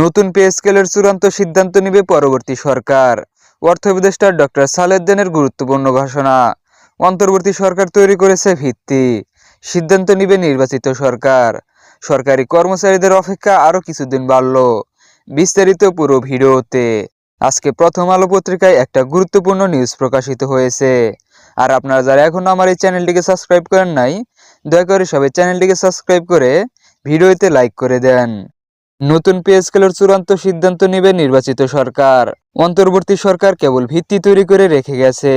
নতুন পে স্কেলের চূড়ান্ত সিদ্ধান্ত নেবে পরবর্তী সরকার। অর্থ উপদেষ্টা ডক্টর সালেদ্দিনের গুরুত্বপূর্ণ ঘোষণা। অন্তর্বর্তী সরকার তৈরি করেছে ভিত্তি। সিদ্ধান্ত নেবে নির্বাচিত সরকার। সরকারি কর্মচারীদের অপেক্ষা আরও কিছুদিন বাড়ল। বিস্তারিত পুরো ভিডিওতে। আজকে প্রথম আলো পত্রিকায় একটা গুরুত্বপূর্ণ নিউজ প্রকাশিত হয়েছে। আর আপনারা যারা এখনও আমার এই চ্যানেলটিকে সাবস্ক্রাইব করেন নাই, দয়া করে সবাই চ্যানেলটিকে সাবস্ক্রাইব করে ভিডিওতে লাইক করে দেন। নতুন পে স্কেলের চূড়ান্ত সিদ্ধান্ত নেবে নির্বাচিত সরকার। অন্তর্বর্তী সরকার কেবল ভিত্তি তৈরি করে রেখে গেছে।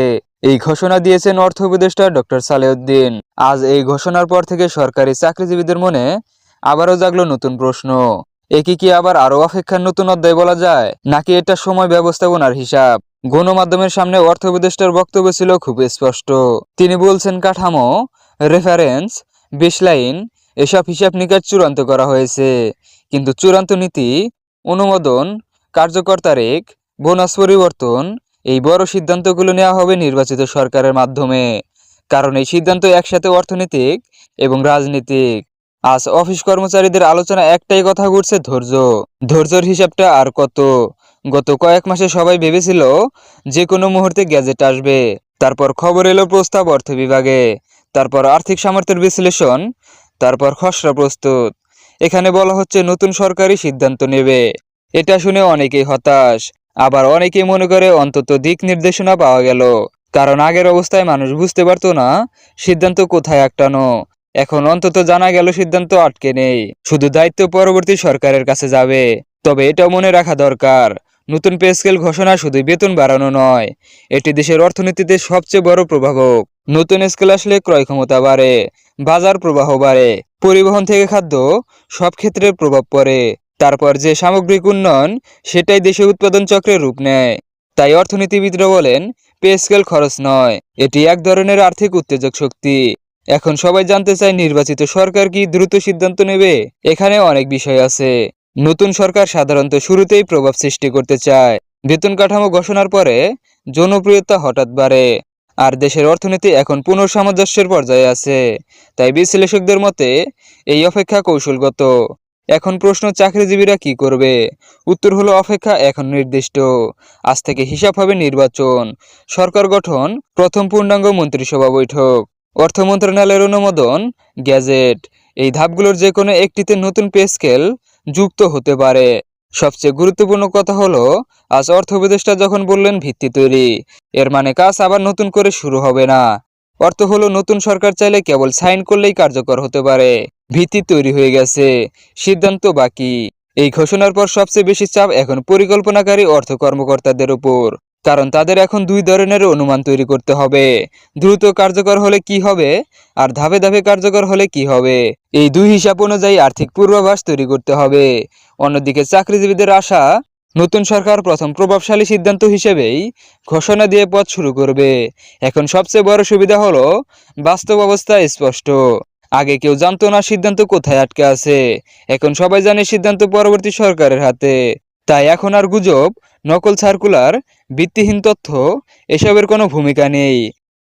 এই ঘোষণা দিয়েছেন অর্থ উপদেষ্টা ডক্টর সালেউদ্দিন। আজ এই ঘোষণার পর থেকে সরকারি চাকরিজীবীদের মনে আবারও জাগলো নতুন প্রশ্ন। একে কি আবার আরও অপেক্ষার নতুন অধ্যায় বলা যায়? নাকি এটা সময় ব্যবস্থাপনার হিসাব? গণমাধ্যমের সামনে অর্থ উপদেষ্টার বক্তব্য ছিল খুব স্পষ্ট। তিনি বলছেন, কাঠামো রেফারেন্স বেসলাইন এসব হিসাব নিকাশ চূড়ান্ত করা হয়েছে। কিন্তু চূড়ান্ত নীতি, অনুমোদন, কার্যকর তারিখ, বোনাস পরিবর্তন, এই বড় সিদ্ধান্তগুলো নেওয়া হবে নির্বাচিত সরকারের মাধ্যমে। কারণ এই সিদ্ধান্ত একসাথে অর্থনৈতিক এবং রাজনীতিক। আজ অফিস কর্মচারীদের আলোচনা একটাই কথা ঘুরছে ধৈর্য। ধৈর্যের হিসাবটা আর কত? গত কয়েক মাসে সবাই ভেবেছিল যে কোনো মুহূর্তে গ্যাজেট আসবে। তারপর খবর এলো প্রস্তাব অর্থ বিভাগে। তারপর আর্থিক সামর্থ্যের বিশ্লেষণ, তারপর খসড়া প্রস্তুত। এখানে বলা হচ্ছে নতুন সরকারি সিদ্ধান্ত নেবে। এটা শুনে অনেকেই হতাশ। আবার অনেকেই মনে করে অন্তত দিক নির্দেশনা পাওয়া গেল। কারণ আগের অবস্থায় মানুষ বুঝতে পারতো না, সিদ্ধান্ত কোথায় আটটানো এখন অন্তত জানা গেল সিদ্ধান্ত আটকে নেই। শুধু দায়িত্ব পরবর্তী সরকারের কাছে যাবে। তবে এটাও মনে রাখা দরকার, নতুন পে স্কেল ঘোষণা শুধু বেতন বাড়ানো নয়, এটি দেশের অর্থনীতিতে সবচেয়ে বড় প্রভাবক। নতুন স্কেল আসলে ক্রয় ক্ষমতা বাড়ে, বাজার প্রবাহ বাড়ে, পরিবহন থেকে খাদ্য সব ক্ষেত্রে প্রভাব পড়ে। তারপর যে সামগ্রিক উন্নয়ন, সেটাই দেশে উৎপাদন চক্রে রূপ নেয়। তাই অর্থনীতিবিদরা বলেন, পে স্কেল খরচ নয়, এটি এক ধরনের আর্থিক উত্তেজক শক্তি। এখন সবাই জানতে চায় নির্বাচিত সরকার কি দ্রুত সিদ্ধান্ত নেবে? এখানে অনেক বিষয় আছে। নতুন সরকার সাধারণত শুরুতেই প্রভাব সৃষ্টি করতে চায়। বেতন কাঠামো ঘোষণার পরে জনপ্রিয়তা হঠাৎ বাড়ে। আর দেশের অর্থনীতি এখন পুনঃসামঞ্জস্যের পর্যায়ে আছে। তাই বিশ্লেষকদের মতে, এই অপেক্ষা কৌশলগত। এখন প্রশ্ন, চাকরিজীবীরা কি করবে? উত্তর হলো, অপেক্ষা এখন নির্দিষ্ট। আজ থেকে হিসাব হবে নির্বাচন। সরকার গঠন, প্রথম পূর্ণাঙ্গ মন্ত্রিসভা বৈঠক। অর্থ মন্ত্রণালয়ের অনুমোদন, গ্যাজেট। এই ধাপগুলোর যে কোনো একটিতে নতুন পে স্কেল যুক্ত হতে পারে। সবচেয়ে গুরুত্বপূর্ণ কথা হলো, আজ অর্থ উপদেষ্টা যখন বললেন ভিত্তি তৈরি, এর মানে কাজ আবার নতুন করে শুরু হবে না। অর্থ হলো নতুন সরকার চাইলে কেবল সাইন করলেই কার্যকর হতে পারে। ভিত্তি তৈরি হয়ে গেছে। সিদ্ধান্ত বাকি। এই ঘোষণার পর সবচেয়ে বেশি চাপ এখন পরিকল্পনাকারী অর্থ কর্মকর্তাদের উপর। কারণ তাদের এখন দুই ধরনের অনুমান তৈরি করতে হবে। দ্রুত কার্যকর হলে কি হবে আর ধাপে ধাপে কার্যকর হলে কি হবে? এই দুই হিসাব অনুযায়ী আর্থিক পূর্বাভাস তৈরি করতে হবে। অন্যদিকে চাকরিজীবীদের আশা, নতুন সরকার প্রথম প্রভাবশালী সিদ্ধান্ত হিসেবেই ঘোষণা দিয়ে পথ শুরু করবে। এখন সবচেয়ে বড় সুবিধা হলো, বাস্তব অবস্থা স্পষ্ট। আগে কেউ জানতো না সিদ্ধান্ত কোথায় আটকে আছে। এখন সবাই জানে সিদ্ধান্ত পরবর্তী সরকারের হাতে। তাই এখন আর গুজব, নকল সার্কুলার, ভিত্তিহীন তথ্য, এসবের কোনো ভূমিকা নেই।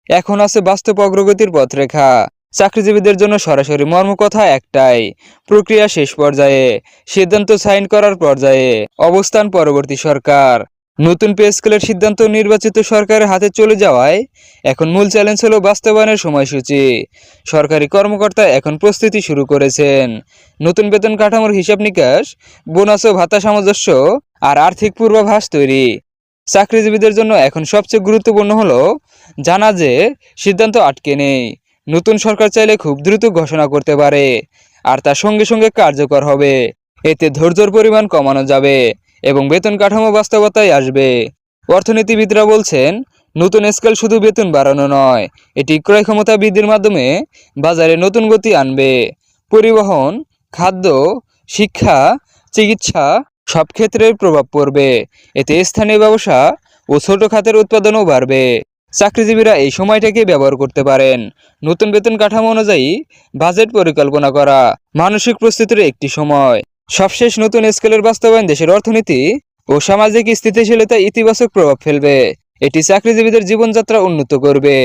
এখন আছে বাস্তব অগ্রগতির পথরেখা। চাকরিজীবীদের জন্য সরাসরি মর্মকথা একটাই, প্রক্রিয়া শেষ পর্যায়ে, সিদ্ধান্ত সাইন করার পর্যায়ে, অবস্থান পরবর্তী সরকার। নতুন পে স্কেলের সিদ্ধান্ত নির্বাচিত সরকারের হাতে চলে যাওয়ায় এখন মূল চ্যালেঞ্জ হলো বাস্তবায়নের সময়সূচি। সরকারি কর্মকর্তা এখন প্রস্তুতি শুরু করেছেন। নতুন বেতন কাঠামোর হিসাব নিকাশ, বোনাস ও ভাতা সামঞ্জস্য আর আর্থিক পূর্বাভাস তৈরি। চাকরিজীবীদের জন্য এখন সবচেয়ে গুরুত্বপূর্ণ হলো জানা যে সিদ্ধান্ত আটকে নেই। নতুন সরকার চাইলে খুব দ্রুত ঘোষণা করতে পারে, আর তার সঙ্গে সঙ্গে কার্যকর হবে। এতে ধৈর্যর পরিমাণ কমানো যাবে। এবং বেতন কাঠামো বাস্তবতায় আসবে। অর্থনীতিবিদরা বলছেন, নতুন স্কেল শুধু বেতন বাড়ানো নয়, এটি ক্রয় ক্ষমতা বৃদ্ধির মাধ্যমে বাজারে নতুন গতি আনবে। পরিবহন, খাদ্য, শিক্ষা, চিকিৎসা সব ক্ষেত্রে প্রভাব পড়বে। এতে স্থানীয় ব্যবসা ও ছোট খাতের উৎপাদনও বাড়বে। চাকরিজীবীরা এই সময়টাকে ব্যবহার করতে পারেন। নতুন বেতন কাঠামো অনুযায়ী বাজেট পরিকল্পনা করা মানসিক প্রস্তুতির একটি সময়। সবশেষ নতুন স্কেলের বাস্তবায়ন দেশের অর্থনীতি ও সামাজিক স্থিতিশীলতা ইতিবাচক প্রভাব ফেলবে। এটি চাকরিজীবীদের জীবনযাত্রা উন্নত করবে,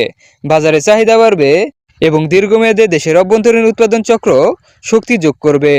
বাজারে চাহিদা বাড়বে এবং দীর্ঘমেয়াদে দেশের অভ্যন্তরীণ উৎপাদন চক্র শক্তি যোগ করবে।